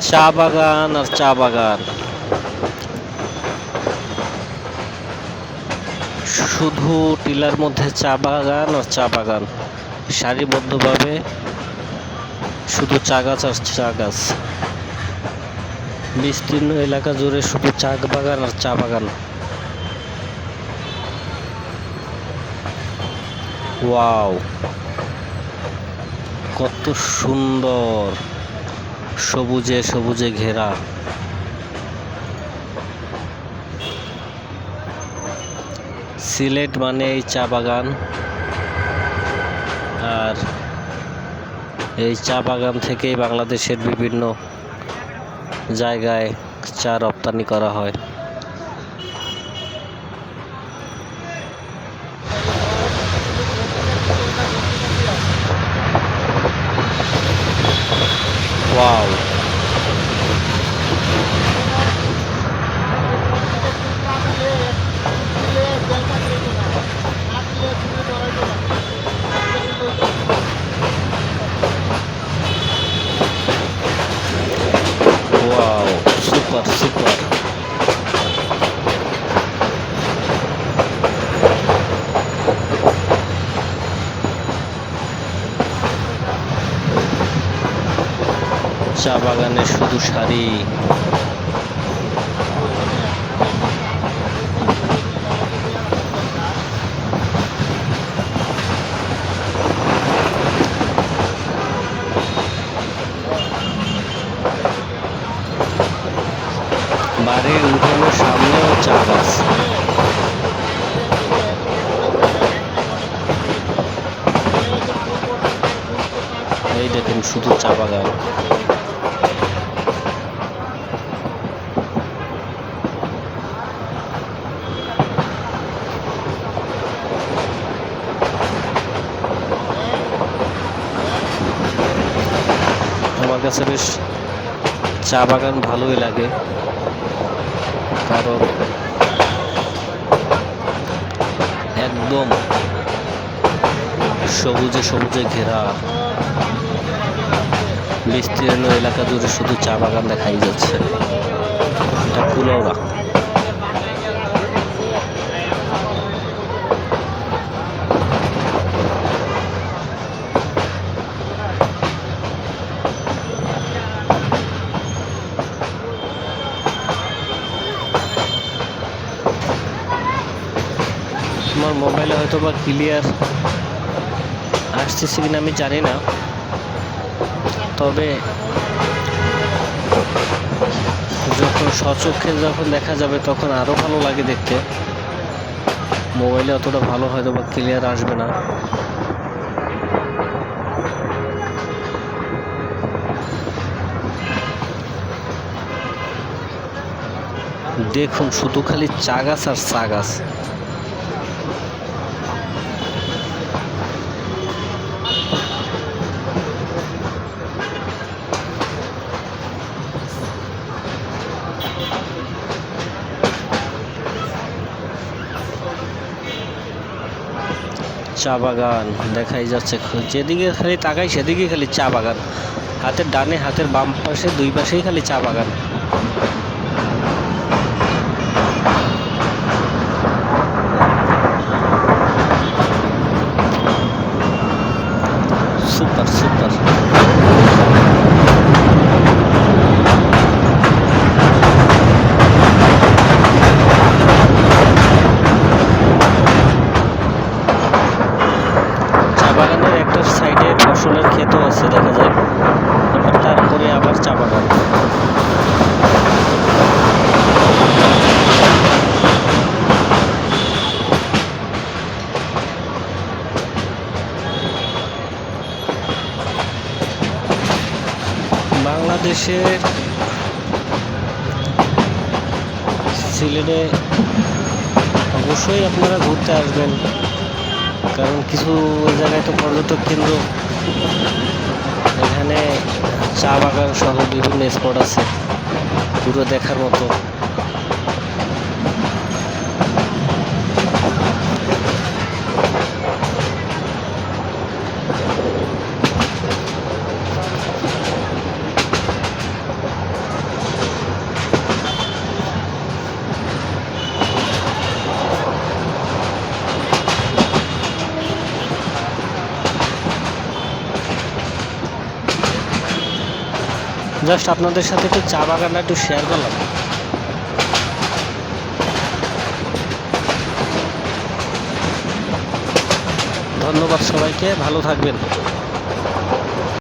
চা বাগান আর চা বাগান। শুধু টিলার মধ্যে চা বাগান আর চা বাগান। সারিবদ্ধভাবে শুধু চা গাছ আর চা গাছ। বিস্তীর্ণ এলাকা জুড়ে শুধু চা বাগান আর চা বাগান। ওয়াও, কত সুন্দর। সবুজে সবুজে ঘেরা। সিলেট মানে এই চা বাগান। আর এই চা বাগান থেকেই বাংলাদেশের বিভিন্ন জায়গায় চা রপ্তানি করা হয়। ওয়াও ওয়াও সুপার সুপার চা বাগানে শুধু সারি বাড়ির উঠোনের সামনেও চা গাছ এই দেখুন শুধু চা বাগান আমার কাছে বেশ চা বাগান ভালোই লাগে। কারণ একদম সবুজে সবুজে ঘেরা। বিস্তীর্ণ এলাকা জুড়ে শুধু চা বাগান দেখাই যাচ্ছে। এটা কুলৌরা তোমার মোবাইলে হয়তো বা ক্লিয়ার আসতেছে কিনা আমি জানি না। তবে যখন সচক্ষে যখন দেখা যাবে তখন আরও ভালো লাগে দেখতে। মোবাইলে অতটা ভালো হয়তো বা ক্লিয়ার আসবে না। দেখুন, শুধু খালি চা গাছ আর চা গাছ। চা বাগান দেখাই যাচ্ছে। যেদিকে খালি তাকাই সেদিকে খালি চা বাগান। হাতের ডানে, হাতের বাম পাশে, দুই পাশেই খালি চা বাগান। বাংলাদেশের সিলেটে অবশ্যই আপনারা ঘুরতে আসবেন। কারণ কিছু জায়গায় তো পর্যটক কেন্দ্র। এখানে চা বাগান সহ বিভিন্ন স্পট আছে। পুরো দেখার মতো। জাস্ট আপনাদের সাথে একটু চা বাগানটা একটু শেয়ার করলাম। ধন্যবাদ সবাইকে ভালো থাকবেন।